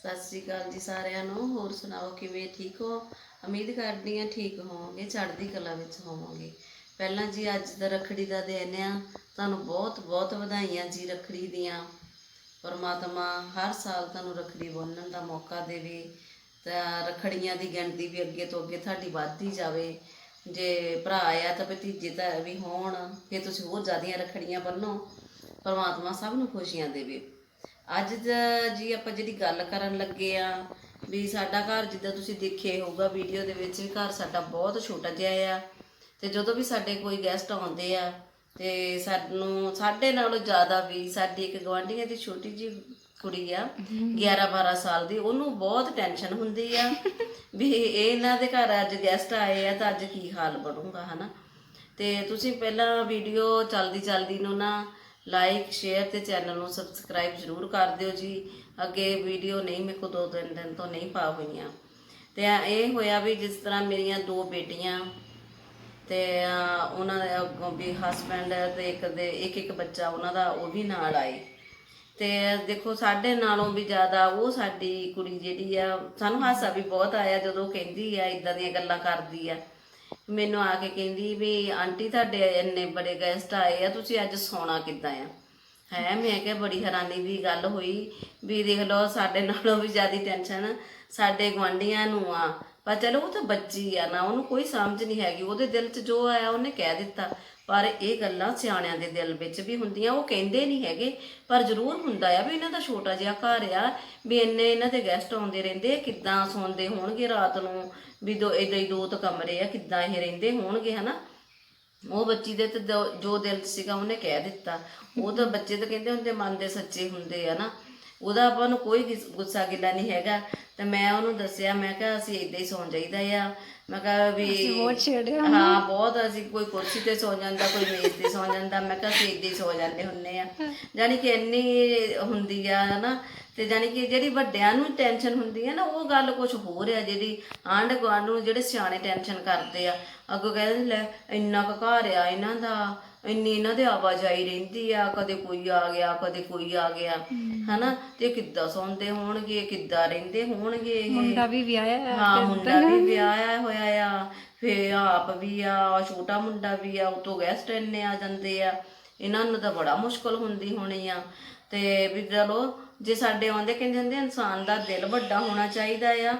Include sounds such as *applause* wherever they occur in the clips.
ਸਤਿ ਸ੍ਰੀ ਅਕਾਲ ਜੀ ਸਾਰਿਆਂ ਨੂੰ। ਹੋਰ ਸੁਣਾਓ, ਕਿਵੇਂ ਠੀਕ ਹੋ? ਉਮੀਦ ਕਰਦੀ ਹਾਂ ਠੀਕ ਹੋਵੋਗੇ, ਚੜ੍ਹਦੀ ਕਲਾ ਵਿੱਚ ਹੋਵੋਗੇ। ਪਹਿਲਾਂ ਜੀ ਅੱਜ ਦਾ ਰੱਖੜੀ ਦਾ ਦਿਨ ਆ। ਤੁਹਾਨੂੰ ਬਹੁਤ ਬਹੁਤ ਵਧਾਈਆਂ ਜੀ ਰੱਖੜੀ ਦੀਆਂ। ਪਰਮਾਤਮਾ ਹਰ ਸਾਲ ਤੁਹਾਨੂੰ ਰੱਖੜੀ ਬੰਨ੍ਹਣ ਦਾ ਮੌਕਾ ਦੇਵੇ। ਤਾਂ ਰੱਖੜੀਆਂ ਦੀ ਗਿਣਤੀ ਵੀ ਅੱਗੇ ਤੋਂ ਅੱਗੇ ਤੁਹਾਡੀ ਵੱਧਦੀ ਜਾਵੇ। ਜੇ ਭਰਾ ਆ ਤਾਂ ਭਤੀਜੇ ਤਾਂ ਵੀ ਹੋਣ। ਫਿਰ ਤੁਸੀਂ ਹੋਰ ਜ਼ਿਆਦੀਆਂ ਰੱਖੜੀਆਂ ਬੰਨੋ। ਪਰਮਾਤਮਾ ਸਭ ਨੂੰ ਖੁਸ਼ੀਆਂ ਦੇਵੇ। ਅੱਜ ਜੀ ਆਪਾਂ ਜਿਹੜੀ ਗੱਲ ਕਰਨ ਲੱਗੇ ਆ ਵੀ ਸਾਡਾ ਘਰ ਜਿੱਦਾਂ ਤੁਸੀਂ ਦੇਖਿਆ ਹੋਊਗਾ ਵੀਡੀਓ ਦੇ ਵਿੱਚ ਵੀ ਘਰ ਸਾਡਾ ਬਹੁਤ ਛੋਟਾ ਜਿਹਾ ਆ। ਤੇ ਜਦੋਂ ਵੀ ਸਾਡੇ ਕੋਈ ਗੈਸਟ ਆਉਂਦੇ ਆ ਤੇ ਸਾਨੂੰ ਸਾਡੇ ਨਾਲੋਂ ਜ਼ਿਆਦਾ ਵੀ ਸਾਡੀ ਇੱਕ ਗਵਾਂਢੀਆਂ ਦੀ ਛੋਟੀ ਜੀ ਕੁੜੀ ਆ 11 12 ਸਾਲ ਦੀ ਉਹਨੂੰ ਬਹੁਤ ਟੈਨਸ਼ਨ ਹੁੰਦੀ ਆ *laughs* ਵੀ ਇਹ ਇਹਨਾਂ ਦੇ ਘਰ ਅੱਜ ਗੈਸਟ ਆਏ ਆ ਤਾਂ ਅੱਜ ਕੀ ਹਾਲ ਬਣੂਗਾ ਹਨਾ? ਤੇ ਤੁਸੀਂ ਪਹਿਲਾਂ ਵੀਡੀਓ ਚਲਦੀ ਚਲਦੀ ਨੂੰ ਨਾ ਲਾਈਕ, ਸ਼ੇਅਰ ਤੇ ਚੈਨਲ ਨੂੰ ਸਬਸਕ੍ਰਾਈਬ ਜ਼ਰੂਰ ਕਰ ਦਿਓ ਜੀ। ਅੱਗੇ ਵੀਡੀਓ ਨਹੀਂ ਮੇਰੇ ਕੋਲ ਦੋ ਤਿੰਨ ਦਿਨ ਤੋਂ ਨਹੀਂ ਪਾ ਹੋਈਆਂ। ਤੇ ਇਹ ਹੋਇਆ ਵੀ ਜਿਸ ਤਰ੍ਹਾਂ ਮੇਰੀਆਂ ਦੋ ਬੇਟੀਆਂ ਤੇ ਉਹਨਾਂ ਦੇ ਅੱਗੋਂ ਵੀ ਹਸਬੰਡ ਤੇ ਇੱਕ ਦੇ, ਇੱਕ ਇੱਕ ਬੱਚਾ ਉਹਨਾਂ ਦਾ ਉਹ ਵੀ ਨਾਲ ਆਏ। ਤੇ ਦੇਖੋ ਸਾਡੇ ਨਾਲੋਂ ਵੀ ਜ਼ਿਆਦਾ ਉਹ ਸਾਡੀ ਕੁੜੀ ਜਿਹੜੀ ਆ, ਸਾਨੂੰ ਹਾਸਾ ਵੀ ਬਹੁਤ ਆਇਆ ਜਦੋਂ ਉਹ ਕਹਿੰਦੀ ਆ ਇਦਾਂ ਦੀਆਂ ਗੱਲਾਂ ਕਰਦੀ ਆ। ਮੈਨੂੰ ਆ ਕੇ ਕਹਿੰਦੀ ਵੀ ਆਂਟੀ ਤੁਹਾਡੇ ਇੰਨੇ ਬੜੇ ਗੈਸਟ ਆਏ ਆ, ਤੁਸੀਂ ਅੱਜ ਸੌਣਾ ਕਿੱਦਾਂ ਆ? ਹੈ, ਮੈਂ ਕਿਹਾ ਬੜੀ ਹੈਰਾਨੀ ਦੀ ਗੱਲ ਹੋਈ ਵੀ ਦੇਖ ਲਓ, ਸਾਡੇ ਨਾਲੋਂ ਵੀ ਜ਼ਿਆਦਾ ਟੈਨਸ਼ਨ ਸਾਡੇ ਗੁਆਂਢੀਆਂ ਨੂੰ ਆ। ਪਰ ਚਲੋ ਉਹ ਤਾਂ ਬੱਚੀ ਆ ਨਾ ਉਹਨੂੰ ਕੋਈ ਸਮਝ ਨਹੀਂ ਹੈਗੀ। ਉਹਦੇ ਦਿਲ 'ਚ ਜੋ ਆਇਆ ਉਹਨੇ ਕਹਿ ਦਿੱਤਾ। ਪਰ ਇਹ ਗੱਲਾਂ ਸਿਆਣਿਆਂ ਦੇ ਦਿਲ ਵਿੱਚ ਵੀ ਹੁੰਦੀਆਂ ਉਹ ਕਹਿੰਦੇ ਨਹੀਂ ਹੈਗੇ। ਪਰ ਜ਼ਰੂਰ ਹੁੰਦਾ ਆ ਵੀ ਇਹਨਾਂ ਦਾ ਛੋਟਾ ਜਿਹਾ ਘਰ ਆ ਵੀ ਇੰਨੇ ਇਹਨਾਂ ਦੇ ਗੈਸਟ ਆਉਂਦੇ ਰਹਿੰਦੇ ਆ, ਕਿੱਦਾਂ ਸੌਂਦੇ ਹੋਣਗੇ ਰਾਤ ਨੂੰ ਵੀ ਦੋ ਇਦਾਂ ਹੀ ਦੋ ਤਾਂ ਕਮਰੇ ਆ ਕਿੱਦਾਂ ਇਹ ਰਹਿੰਦੇ ਹੋਣਗੇ ਹਨਾ? ਉਹ ਬੱਚੀ ਦੇ ਤੇ ਦੋ- ਜੋ ਦਿਲ 'ਚ ਸੀਗਾ ਉਹਨੇ ਕਹਿ ਦਿੱਤਾ। ਉਹ ਤਾਂ ਬੱਚੇ ਤਾਂ ਕਹਿੰਦੇ ਹੁੰਦੇ ਮਨ ਦੇ ਸੱਚੇ ਹੁੰਦੇ ਆ ਨਾ? ਉਹਦਾ ਆਪਾਂ ਨੂੰ ਕੋਈ ਗਿਸ- ਗੁੱਸਾ ਗਿਲਾ ਨਹੀਂ ਹੈਗਾ। ਤੇ ਮੈਂ ਉਹਨੂੰ ਦੱਸਿਆ ਮੈਂ ਕਿਹਾ ਅਸੀਂ ਇਦਾਂ ਹੀ ਸੌਂ ਜਾਈਦਾ ਆ। ਮੈਂ ਕਿਹਾ ਵੀ ਹਾਂ ਬਹੁਤ ਅਸੀਂ ਕੋਈ ਕੁਰਸੀ ਤੇ ਸੌ ਜਾਂਦਾ ਕੋਈ ਮੇਜ਼ ਤੇ ਸੌ ਜਾਂਦਾ। ਮੈਂ ਕਿਹਾ ਅਸੀਂ ਇਦਾਂ ਹੀ ਸੌ ਜਾਂਦੇ ਹੁੰਨੇ ਆ। ਜਾਨੀ ਕਿ ਇੰਨੀ ਹੁੰਦੀ ਆ ਨਾ ਤੇ ਜਾਨੀ ਕਿ ਜਿਹੜੀ ਵੱਡਿਆਂ ਨੂੰ ਟੈਨਸ਼ਨ ਹੁੰਦੀ ਹੈ ਨਾ ਉਹ ਗੱਲ ਕੁਝ ਹੋਰ ਆ ਜਿਹੜੀ ਆਂਢ ਗੁਆਂਢ ਨੂੰ ਜਿਹੜੇ ਸਿਆਣੇ ਟੈਨਸ਼ਨ ਕਰਦੇ ਆ। ਅੱਗੋਂ ਕਹਿੰਦੇ ਲੈ ਇੰਨਾ ਕੁ ਘਰ ਆ ਇਹਨਾਂ ਦਾ। ਇੰਨੀ ਇਹਨਾਂ ਦੇ ਆਵਾਜਾਈ ਰਹਿੰਦੀ ਆ ਕਦੇ ਕੋਈ ਆ ਗਿਆ ਕਦੇ ਕੋਈ ਆ ਗਿਆ। ਹਨਾ ਤੇ ਕਿੱਦਾਂ ਸੌਂਦੇ ਹੋਣਗੇ ਕਿੱਦਾਂ ਰਹਿੰਦੇ ਹੋਣਗੇ ਇਹ? ਮੁੰਡਾ ਵੀ ਵਿਆਹਿਆ ਹੈ ਹਾਂ ਮੁੰਡਾ ਵੀ ਵਿਆਹਿਆ ਹੋਇਆ ਆ ਫੇ ਆਪ ਵੀ ਆ ਛੋਟਾ ਮੁੰਡਾ ਵੀ ਆ ਉਤੋਂ ਗੈਸਟ ਇੰਨੇ ਆ ਜਾਂਦੇ ਆ। ਇਹਨਾਂ ਨੂੰ ਤਾਂ ਬੜਾ ਮੁਸ਼ਕਲ ਹੁੰਦੀ ਹੋਣੀ ਆ। ਤੇ ਵੀ ਚਲੋ ਜੇ ਸਾਡੇ ਆਉਂਦੇ ਕਹਿੰਦੇ ਹੁੰਦੇ ਇਨਸਾਨ ਦਾ ਦਿਲ ਵੱਡਾ ਹੋਣਾ ਚਾਹੀਦਾ ਆ।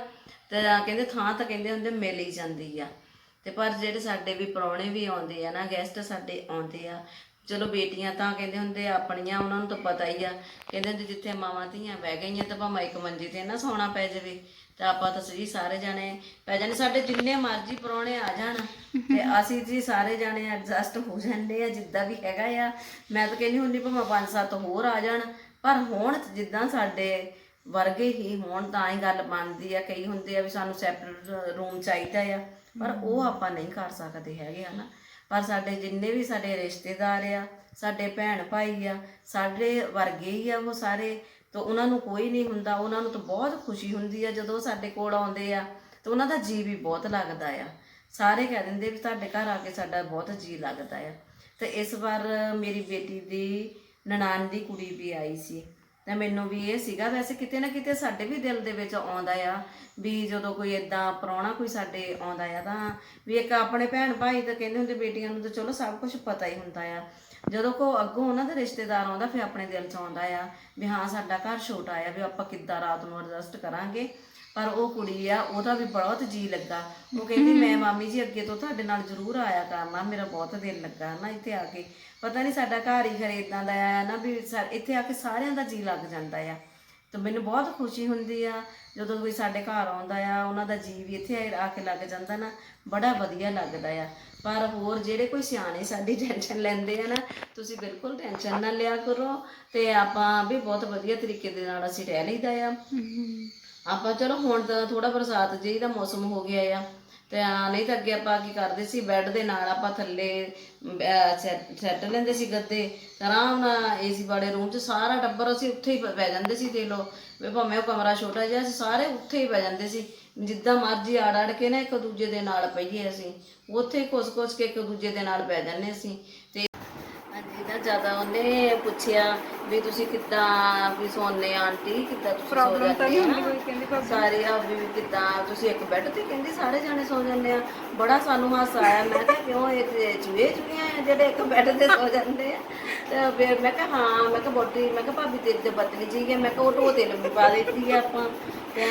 ਤੇ ਕਹਿੰਦੇ ਥਾਂ ਤਾਂ ਕਹਿੰਦੇ ਹੁੰਦੇ ਮਿਲ ਹੀ ਜਾਂਦੀ ਆ। ਤੇ ਪਰ ਜਿਹੜੇ ਸਾਡੇ ਵੀ ਪ੍ਰਾਹੁਣੇ ਵੀ ਆਉਂਦੇ ਆ ਨਾ ਗੈਸਟ ਸਾਡੇ ਆਉਂਦੇ ਆ, ਚਲੋ ਬੇਟੀਆਂ ਤਾਂ ਕਹਿੰਦੇ ਹੁੰਦੇ ਆਪਣੀਆਂ ਉਹਨਾਂ ਨੂੰ ਤਾਂ ਪਤਾ ਹੀ ਆ। ਕਹਿੰਦੇ ਹੁੰਦੇ ਜਿੱਥੇ ਮਾਵਾਂ ਧੀਆਂ ਬਹਿ ਗਈਆਂ ਤਾਂ ਭਾਵੇਂ ਇੱਕ ਮੰਜੀ ਤੇ ਨਾ ਸੌਣਾ ਪੈ ਜਾਵੇ, ਤਾਂ ਆਪਾਂ ਤਾਂ ਸਹੀ ਸਾਰੇ ਜਾਣੇ ਪੈ ਜਾਣੇ, ਸਾਡੇ ਜਿੰਨੇ ਮਰਜ਼ੀ ਪ੍ਰਾਹੁਣੇ ਆ ਜਾਣ, ਤੇ ਅਸੀਂ ਜੀ ਸਾਰੇ ਜਾਣੇ ਐਡਜਸਟ ਹੋ ਜਾਂਦੇ ਆ, ਜਿੱਦਾਂ ਵੀ ਹੈਗਾ ਆ। ਮੈਂ ਤਾਂ ਕਹਿੰਦੀ ਹੁੰਦੀ ਭਾਵੇਂ ਪੰਜ ਸੱਤ ਹੋਰ ਆ ਜਾਣ, ਪਰ ਹੁਣ ਜਿੱਦਾਂ ਸਾਡੇ ਵਰਗੇ ਹੀ ਹੋਣ ਤਾਂ ਹੀ ਗੱਲ ਬਣਦੀ ਆ ਕਈ ਹੁੰਦੇ ਆ ਵੀ ਸਾਨੂੰ ਸੈਪਰੇਟ ਰੂਮ ਚਾਹੀਦਾ ਆ ਪਰ ਉਹ ਆਪਾਂ ਨਹੀਂ ਕਰ ਸਕਦੇ ਹੈਗੇ ਹਨਾ। ਪਰ ਸਾਡੇ ਜਿੰਨੇ ਵੀ ਸਾਡੇ ਰਿਸ਼ਤੇਦਾਰ ਆ ਸਾਡੇ ਭੈਣ ਭਾਈ ਆ ਸਾਡੇ ਵਰਗੇ ਹੀ ਆ ਉਹ ਸਾਰੇ ਤਾਂ ਉਹਨਾਂ ਨੂੰ ਕੋਈ ਨਹੀਂ ਹੁੰਦਾ ਉਹਨਾਂ ਨੂੰ ਤਾਂ ਬਹੁਤ ਖੁਸ਼ੀ ਹੁੰਦੀ ਆ ਜਦੋਂ ਸਾਡੇ ਕੋਲ ਆਉਂਦੇ ਆ ਤੇ ਉਹਨਾਂ ਦਾ ਜੀ ਵੀ ਬਹੁਤ ਲੱਗਦਾ ਆ। ਸਾਰੇ ਕਹਿ ਦਿੰਦੇ ਵੀ ਤੁਹਾਡੇ ਘਰ ਆ ਕੇ ਸਾਡਾ ਬਹੁਤ ਜੀ ਲੱਗਦਾ ਆ। ਤੇ ਇਸ ਵਾਰ ਮੇਰੀ ਬੇਟੀ ਦੀ ਨਨਾਣ ਦੀ ਕੁੜੀ ਵੀ ਆਈ ਸੀ। ਤਾਂ ਮੈਨੂੰ ਵੀ ਇਹ ਸੀਗਾ, ਵੈਸੇ ਕਿਤੇ ਨਾ ਕਿਤੇ ਸਾਡੇ ਵੀ ਦਿਲ ਦੇ ਵਿੱਚ ਆਉਂਦਾ ਆ ਵੀ ਜਦੋਂ ਕੋਈ ਇਦਾਂ ਪ੍ਰਾਹੁਣਾ ਕੋਈ ਸਾਡੇ ਆਉਂਦਾ ਆ ਤਾਂ ਵੀ ਇੱਕ ਆਪਣੇ ਭੈਣ ਭਾਈ ਤਾਂ ਕਹਿੰਦੇ ਹੁੰਦੇ ਬੇਟੀਆਂ ਨੂੰ ਤਾਂ ਚਲੋ ਸਭ ਕੁਝ ਪਤਾ ਹੀ ਹੁੰਦਾ ਆ। ਜਦੋਂ ਕੋ ਅੱਗੋਂ ਉਹਨਾਂ ਦਾ ਰਿਸ਼ਤੇਦਾਰ ਆਉਂਦਾ ਫਿਰ ਆਪਣੇ ਦਿਲ 'ਚ ਆਉਂਦਾ ਆ ਵੀ ਹਾਂ ਸਾਡਾ ਘਰ ਛੋਟਾ ਆ, ਵੀ ਆਪਾਂ ਕਿੱਦਾਂ ਰਾਤ ਨੂੰ ਐਡਜਸਟ ਕਰਾਂਗੇ। ਪਰ ਉਹ ਕੁੜੀ ਆ, ਉਹਦਾ ਵੀ ਬਹੁਤ ਜੀ ਲੱਗਾ। ਉਹ ਕਹਿੰਦੀ, ਮੈਂ ਮਾਮੀ ਜੀ ਅੱਗੇ ਤੋਂ ਤੁਹਾਡੇ ਨਾਲ ਜ਼ਰੂਰ ਆਇਆ ਕਰਨਾ ਮੇਰਾ ਬਹੁਤ ਦਿਲ ਲੱਗਾ ਨਾ ਇੱਥੇ ਆ ਕੇ। ਪਤਾ ਨਹੀਂ ਸਾਡਾ ਘਰ ਹੀ ਖਰੇ ਇਦਾਂ ਦਾ ਆ ਨਾ ਵੀ ਸਾ- ਇੱਥੇ ਆ ਕੇ ਸਾਰਿਆਂ ਦਾ ਜੀ ਲੱਗ ਜਾਂਦਾ ਆ। ਤੇ ਮੈਨੂੰ ਬਹੁਤ ਖੁਸ਼ੀ ਹੁੰਦੀ ਆ, ਜਦੋਂ ਕੋਈ ਸਾਡੇ ਘਰ ਆਉਂਦਾ ਆ, ਉਹਨਾਂ ਦਾ ਜੀ ਵੀ ਇੱਥੇ ਆ ਕੇ ਲੱਗ ਜਾਂਦਾ ਨਾ, ਬੜਾ ਵਧੀਆ ਲੱਗਦਾ ਆ। ਪਰ ਹੋਰ ਜਿਹੜੇ ਕੋਈ ਸਿਆਣੇ ਸਾਡੀ ਟੈਨਸ਼ਨ ਲੈਂਦੇ ਆ ਨਾ, ਤੁਸੀਂ ਬਿਲਕੁਲ ਟੈਨਸ਼ਨ ਨਾ ਲਿਆ ਕਰੋ ਤੇ ਆਪਾਂ ਵੀ ਬਹੁਤ ਵਧੀਆ ਤਰੀਕੇ ਦੇ ਨਾਲ ਅਸੀਂ ਰਹਿ ਲਈਦਾ ਆ। ਆਪਾਂ ਚਲੋ ਹੁਣ ਤਾਂ ਥੋੜਾ ਬਰਸਾਤ ਜਿਹੀ ਦਾ ਮੌਸਮ ਹੋ ਗਿਆ ਆ। ਤੇ ਨਹੀਂ ਤਾਂ ਅੱਗੇ ਆਪਾਂ ਕੀ ਕਰਦੇ ਸੀ, ਬੈੱਡ ਦੇ ਨਾਲ ਆਪਾਂ ਥੱਲੇ ਸੈੱਟ ਲੈਂਦੇ ਸੀ ਗੱਦੇ। ਤੇ ਆਰਾਮ ਨਾਲ ਏਸੀ ਵਾਲੇ ਰੂਮ 'ਚ ਸਾਰਾ ਟੱਬਰ ਅਸੀਂ ਉੱਥੇ ਹੀ ਪੈ ਜਾਂਦੇ ਸੀ ਦੇ ਲੋ ਵੀ ਭਾਵੇਂ ਉਹ ਕਮਰਾ ਛੋਟਾ ਜਿਹਾ ਸੀ, ਸਾਰੇ ਉੱਥੇ ਹੀ ਪੈ ਜਾਂਦੇ ਸੀ। ਜਿੱਦਾਂ ਮਰਜ਼ੀ ਆੜ ਆੜ ਕੇ ਨਾ ਇੱਕ ਦੂਜੇ ਦੇ ਨਾਲ ਪਈਏ ਅਸੀਂ। ਉੱਥੇ ਹੀ ਕੁਸ ਕੇ ਇੱਕ ਦੂਜੇ ਦੇ ਨਾਲ ਪੈ ਜਾਂਦੇ ਸੀ ਤੇ ਹਾਂਜੀ ਜ਼ਿਆਦਾ ਉਹਨੇ ਪੁੱਛਿਆ ਵੀ ਤੁਸੀਂ ਕਿੱਦਾਂ ਵੀ ਸੋਨੇ ਆਂਟੀ ਕਿੱਦਾਂ ਤੁਸੀਂ ਸੋ ਪ੍ਰੋਬਲਮ ਤਾਂ ਨਹੀਂ ਜਾਂਦੇ ਹੁੰਦੀ ਆ ਕੋਈ ਕਹਿੰਦੀ ਸਾਰੇ ਆ ਵੀ ਕਿੱਦਾਂ ਤੁਸੀਂ ਇੱਕ ਬੈੱਡ ਤੇ ਕਹਿੰਦੀ ਸਾਰੇ ਜਾਣੇ ਸੋ ਜਾਂਦੇ ਆ। ਬੜਾ ਸਾਨੂੰ ਹਾਸਾ ਆਇਆ ਮੈਂ ਕਿਹਾ ਕਿਉਂ ਇਹ ਤੇ ਚੂਹੇ ਚੂਹੀਆਂ ਆ ਜਿਹੜੇ ਇੱਕ ਬੈੱਡ ਤੇ ਸੋ ਜਾਂਦੇ ਆ? ਤੇ ਫਿਰ ਮੈਂ ਕਿਹਾ ਹਾਂ ਮੈਂ ਕਿਹਾ ਬੋਟੀ ਮੈਂ ਕਿਹਾ ਭਾਬੀ ਤੇਰੀ ਤੇ ਬਦਲੀ ਜੀ ਹੈ। ਮੈਂ ਕਿਹਾ ਉਹ ਢੋ ਤੇ ਲੰਮੀ ਪਾ ਦਿੱਤੀ ਆ ਆਪਾਂ। ਤੇ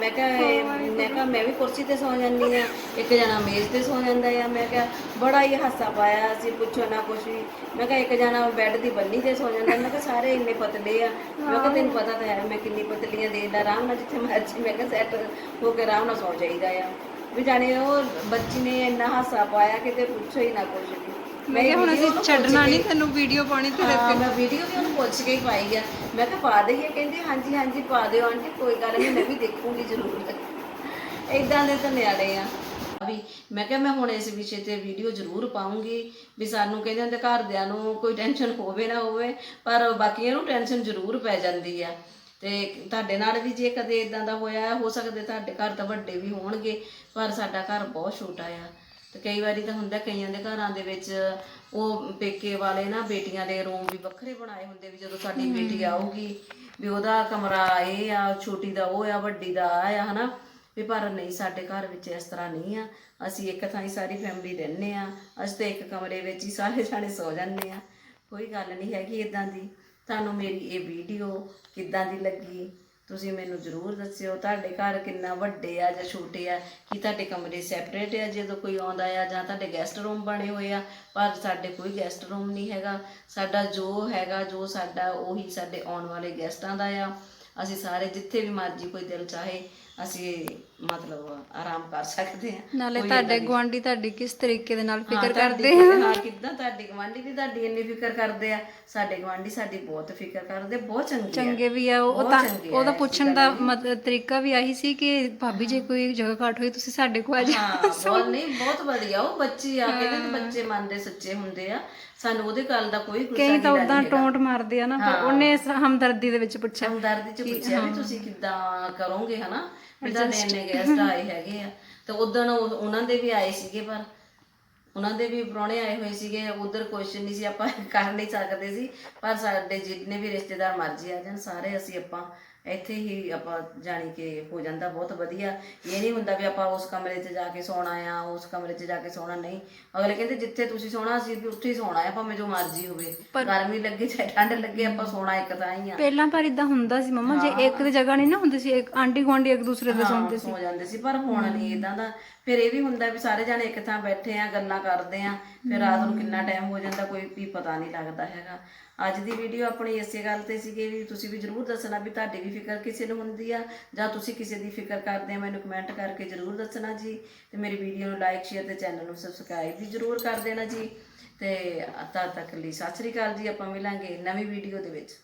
ਮੈਂ ਕਿਹਾ ਇਹ- ਮੈਂ ਕਿਹਾ ਮੈਂ ਵੀ ਕੁਰਸੀ ਤੇ ਸੌ ਜਾਂਦੀ ਆ। ਇੱਕ ਜਣਾ ਮੇਜ਼ ਤੇ ਸੌ ਜਾਂਦਾ ਆ। ਮੈਂ ਕਿਹਾ ਬੜਾ ਹੀ ਹਾਸਾ ਪਾਇਆ ਅਸੀਂ ਪੁੱਛੋ ਨਾ ਕੁਛ ਵੀ। ਮੈਂ ਕਿਹਾ ਇੱਕ ਜਣਾ ਬੈੱਡ ਦੀ ਬੰਨੀ ਤੇ ਸੌ ਜਾਂਦਾ। ਮੈਂ ਕਿਹਾ ਸਾਰੇ ਇੰਨੇ ਪਤਲੇ ਆ। ਮੈਂ ਕਿਹਾ ਤੈਨੂੰ ਪਤਾ ਤਾਂ ਹੈ ਮੈਂ ਕਿੰਨੀ ਪਤਲੀਆਂ ਦੇਖਦਾ ਆਰਾਮ ਨਾਲ ਜਿੱਥੇ ਮਰਜ਼ੀ ਮੈਂ ਕਿਹਾ ਸੈੱਟ ਹੋ ਕੇ ਆਰਾਮ ਨਾਲ ਸੌ ਜਾਈਦਾ ਆ। ਵੀ ਜਾਣੇ ਉਹ ਬੱਚੀ ਨੇ ਇੰਨਾ ਹਾਸਾ ਪਾਇਆ ਕਿ ਤੇ ਪੁੱਛੋ ਹੀ ਨਾ ਕੁਛ ਵੀ। ਮੈਂ ਕਿਹਾ ਹੁਣ ਅਸੀਂ ਛੱਡਣਾ ਨਹੀਂ ਤੈਨੂੰ ਵੀਡੀਓ ਪਾਉਣੀ ਤੇਰੇ ਹਾਂ ਮੈਂ ਵੀਡੀਓ ਵੀ ਉਹਨੂੰ ਪੁੱਛ ਕੇ ਹੀ ਪਾਈ ਆ। ਮੈਂ ਕਿਹਾ ਪਾ ਦਈਏ ਕਹਿੰਦੀ ਹਾਂਜੀ ਹਾਂਜੀ ਪਾ ਦਿਓ ਆਂਟੀ ਕੋਈ ਗੱਲ ਨਹੀਂ ਮੈਂ ਵੀ ਦੇਖੂੰਗੀ ਜ਼ਰੂਰ। ਇਦਾਂ ਦੇ ਤਾਂ ਨਿਆਣੇ ਆ। ਵੀ। ਮੈਂ ਕਿਹਾ ਮੈਂ ਹੁਣ ਇਸ ਵਿਸ਼ੇ ਤੇ ਵੀਡੀਓ ਜ਼ਰੂਰ ਪਾਉਂਗੀ ਵੀ ਸਾਨੂੰ ਕਹਿੰਦੇ ਹੁੰਦੇ ਘਰਦਿਆਂ ਨੂੰ ਕੋਈ ਟੈਨਸ਼ਨ ਹੋਵੇ ਨਾ ਹੋਵੇ ਪਰ ਬਾਕੀਆਂ ਨੂੰ ਟੈਨਸ਼ਨ ਜ਼ਰੂਰ ਪੈ ਜਾਂਦੀ ਆ। ਤੇ ਤੁਹਾਡੇ ਨਾਲ ਵੀ ਜੇ ਕਦੇ ਇਦਾਂ ਦਾ ਹੋਇਆ ਹੋ ਸਕਦਾ ਤੁਹਾਡੇ ਘਰ ਤਾਂ ਵੱਡੇ ਵੀ ਹੋਣਗੇ ਪਰ ਸਾਡਾ ਘਰ ਬਹੁਤ ਛੋਟਾ ਆ। ਤੇ ਕਈ ਵਾਰੀ ਤਾਂ ਹੁੰਦਾ ਕਈਆਂ ਦੇ ਘਰਾਂ ਦੇ ਵਿੱਚ ਉਹ ਪੇਕੇ ਵਾਲੇ ਨਾ ਬੇਟੀਆਂ ਦੇ ਰੂਮ ਵੀ ਵੱਖਰੇ ਬਣਾਏ ਹੁੰਦੇ ਵੀ ਜਦੋਂ ਸਾਡੀ ਬੇਟੀ ਆਊਗੀ ਵੀ ਉਹਦਾ ਕਮਰਾ ਇਹ ਆ ਛੋਟੀ ਦਾ ਉਹ ਆ ਵੱਡੀ ਦਾ ਆ ਆ ਹਨਾ? ਵੀ ਪਰ ਨਹੀਂ, ਸਾਡੇ ਘਰ ਵਿੱਚ ਇਸ ਤਰ੍ਹਾਂ ਨਹੀਂ ਆ। ਅਸੀਂ ਇੱਕ ਥਾਂ ਹੀ ਸਾਰੀ ਫੈਮਿਲੀ ਰਹਿੰਦੇ ਆ। ਅਸੀਂ ਤੇ ਇੱਕ ਕਮਰੇ ਵਿੱਚ ਹੀ ਸਾਰੇ ਜਾਣੇ ਸੌ ਜਾਂਦੇ ਆ। ਕੋਈ ਗੱਲ ਨਹੀਂ ਹੈਗੀ ਇਦਾਂ ਦੀ। ਤੁਹਾਨੂੰ ਮੇਰੀ ਇਹ ਵੀਡੀਓ ਕਿੱਦਾਂ ਦੀ ਲੱਗੀ, ਤੁਸੀਂ ਮੈਨੂੰ ਜ਼ਰੂਰ ਦੱਸਿਓ। ਤੁਹਾਡੇ ਘਰ ਕਿੰਨਾ ਵੱਡੇ ਆ ਜਾਂ ਛੋਟੇ ਆ? ਕੀ ਤੁਹਾਡੇ ਕਮਰੇ ਸੈਪਰੇਟ ਆ ਜਦੋਂ ਕੋਈ ਆਉਂਦਾ ਆ ਜਾਂ ਤੁਹਾਡੇ ਗੈਸਟ ਰੂਮ ਬਣੇ ਹੋਏ ਆ? ਪਰ ਸਾਡੇ ਕੋਈ ਗੈਸਟ ਰੂਮ ਨਹੀਂ ਹੈਗਾ। ਸਾਡਾ ਜੋ ਹੈਗਾ, ਜੋ ਸਾਡਾ ਉਹੀ ਸਾਡੇ ਆਉਣ ਵਾਲੇ ਗੈਸਟਾਂ ਦਾ ਆ। ਅਸੀਂ ਸਾਰੇ ਜਿੱਥੇ ਵੀ ਮਰਜ਼ੀ ਕੋਈ ਦਿਲ ਚਾਹੇ ਅਸੀਂ ਮਤਲਬ ਆਰਾਮ ਕਰ ਸਕਦੇ ਆ ਨਾਲੇ ਤੁਹਾਡੇ ਗੁਆਂਢੀ ਤੁਹਾਡੀ ਕਿਸ ਤਰੀਕੇ ਦੇ ਨਾਲ ਫਿਕਰ ਕਰਦੇ ਕਰਦੇ ਆ? ਹਾਂ ਕਿੱਦਾਂ ਤੁਹਾਡੀ ਗਵਾਂਢੀ ਵੀ ਤੁਹਾਡੀ ਇੰਨੀ ਫਿਕਰ ਕਰਦੇ ਆ? ਸਾਡੇ ਗਵਾਂਢੀ ਸਾਡੀ ਬਹੁਤ ਫਿਕਰ ਕਰਦੇ ਬਹੁਤ ਚੰਗੇ ਆ। ਚੰਗੇ ਵੀ ਆ ਉਹ ਬਹੁਤ ਤਾਂ ਚੰਗੇ ਆ, ਉਹਦਾ ਐਸੀ ਪੁੱਛਣ ਦਾ ਮਤਲਬ ਤਰੀਕਾ ਵੀ ਆਹੀ ਸੀ ਕਿ ਭਾਬੀ ਜੇ ਕੋਈ ਜਗ੍ਹਾ ਘਾਟ ਹੋਈ ਤੁਸੀਂ ਸਾਡੇ ਕੋਲ ਆ ਜਾ ਹਾਂ ਬਹੁਤ ਨਹੀਂ ਬਹੁਤ ਵਧੀਆ। ਉਹ ਬੱਚੇ ਆ ਕੇ ਨਾ ਬੱਚੇ ਮੰਨਦੇ ਸੱਚੇ ਹੁੰਦੇ ਆ। ਸਾਨੂੰ ਉਹਦੇ ਗੱਲ ਦਾ ਕੋਈ ਗੁੱਸਾ ਕਈ ਨਹੀਂ ਤਾਂ ਉਦਾਂ ਟੋਂਟ ਮਾਰਦੇ ਆ ਨਾ ਪਰ ਉਹਨੇ ਇਸ ਹਮਦਰਦੀ ਦੇ ਵਿੱਚ ਪੁੱਛਿਆ। ਹਮਦਰਦੀ ਚ ਪੁੱਛਿਆ ਵੀ ਤੁਸੀਂ ਕਿੱਦਾਂ ਕਰੋਗੇ ਹਨਾ? ਵੀ ਤੁਹਾਡੇ ਇੰਨੇ ਗੈਸਟ ਆਏ ਹੈਗੇ ਆ। ਤੇ ਉਦੋਂ ਉਹਨਾਂ ਦੇ ਵੀ ਆਏ ਸੀਗੇ ਪਰ ਉਹਨਾਂ ਦੇ ਵੀ ਪ੍ਰਾਹੁਣੇ ਆਏ ਹੋਏ ਸੀਗੇ। ਉਧਰ ਕੁਐਸਚਨ ਨਹੀਂ ਸੀ ਆਪਾਂ *laughs* ਕਰ ਨਹੀਂ ਸਕਦੇ ਸੀ। ਪਰ ਸਾਡੇ ਜਿੰਨੇ ਵੀ ਰਿਸ਼ਤੇਦਾਰ ਮਰਜ਼ੀ ਆ ਜਾਣ ਸਾਰੇ ਅਸੀਂ ਆਪਾਂ ਇੱਥੇ ਹੀ ਆਪਾਂ ਜਾਣੀ ਕਿ ਹੋ ਜਾਂਦਾ ਬਹੁਤ ਵਧੀਆ। ਇਹ ਨਹੀਂ ਹੁੰਦਾ ਵੀ ਆਪਾਂ ਉਸ ਕਮਰੇ 'ਚ ਜਾ ਕੇ ਸੌਣਾ ਆ ਉਸ ਕਮਰੇ 'ਚ ਜਾ ਕੇ ਸੌਣਾ ਨਹੀਂ। ਅਗਲੇ ਕਹਿੰਦੇ ਜਿੱਥੇ ਤੁਸੀਂ ਸੌਣਾ ਅਸੀਂ ਵੀ ਉੱਥੇ ਹੀ ਸੌਣਾ ਆ ਭਾਵੇਂ ਜੋ ਮਰਜ਼ੀ ਹੋਵੇ। ਗਰਮੀ ਲੱਗੇ ਚਾਹੇ ਠੰਡ ਲੱਗੇ ਆਪਾਂ ਸੌਣਾ ਇੱਕ ਥਾਂ ਹੀ ਆ। ਪਹਿਲਾਂ ਪਰ ਇਦਾਂ ਹੁੰਦਾ ਸੀ ਮਮਾ ਜੇ ਇੱਕ ਦੀ ਜਗ੍ਹਾ ਨਹੀਂ ਨਾ ਹੁੰਦੀ ਸੀ ਇੱਕ ਆਂਟੀ ਗੁਆਂਢੀ ਇੱਕ ਦੂਸਰੇ ਦੇ ਹਾਂ, ਸੌ। ਜਾਂਦੇ ਸੀ ਪਰ ਹੁਣ ਨਹੀਂ ਇਦਾਂ ਦਾ। ਫਿਰ ਇਹ ਵੀ ਹੁੰਦਾ ਵੀ ਸਾਰੇ ਜਾਣੇ ਇੱਕ ਥਾਂ ਬੈਠੇ ਆ ਗੱਲਾਂ ਕਰਦੇ ਆ ਫਿਰ ਰਾਤ ਨੂੰ ਕਿੰਨਾ ਟਾਈਮ ਹੋ ਜਾਂਦਾ ਕੋਈ ਵੀ ਪਤਾ ਨਹੀਂ ਲੱਗਦਾ ਹੈਗਾ। ਅੱਜ ਦੀ ਵੀਡੀਓ ਆਪਣੀ ਇਸੇ ਗੱਲ ਤੇ ਸੀਗੀ ਵੀ ਤੁਸੀਂ ਵੀ ਜਰੂਰ ਦੱਸਣਾ ਵੀ ਤੁਹਾਡੀ ਵੀ ਫਿਕਰ ਕਿਸੇ ਨੂੰ ਹੁੰਦੀ ਆ, ਜਾਂ ਤੁਸੀਂ ਕਿਸੇ ਦੀ ਫਿਕਰ ਕਰਦੇ ਆ, ਮੈਨੂੰ ਕਮੈਂਟ ਕਰਕੇ ਜਰੂਰ ਦੱਸਣਾ ਜੀ। ਤੇ ਮੇਰੀ ਵੀਡੀਓ ਨੂੰ ਲਾਈਕ ਸ਼ੇਅਰ ਤੇ ਚੈਨਲ ਨੂੰ ਸਬਸਕ੍ਰਾਈਬ ਵੀ ਜਰੂਰ ਕਰ ਦੇਣਾ ਜੀ। ਤੇ ਤਦ ਤੱਕ ਲਈ ਸਤਿ ਸ੍ਰੀ ਅਕਾਲ ਜੀ, ਆਪਾਂ ਮਿਲਾਂਗੇ ਨਵੀਂ ਵੀਡੀਓ ਦੇ ਵਿੱਚ।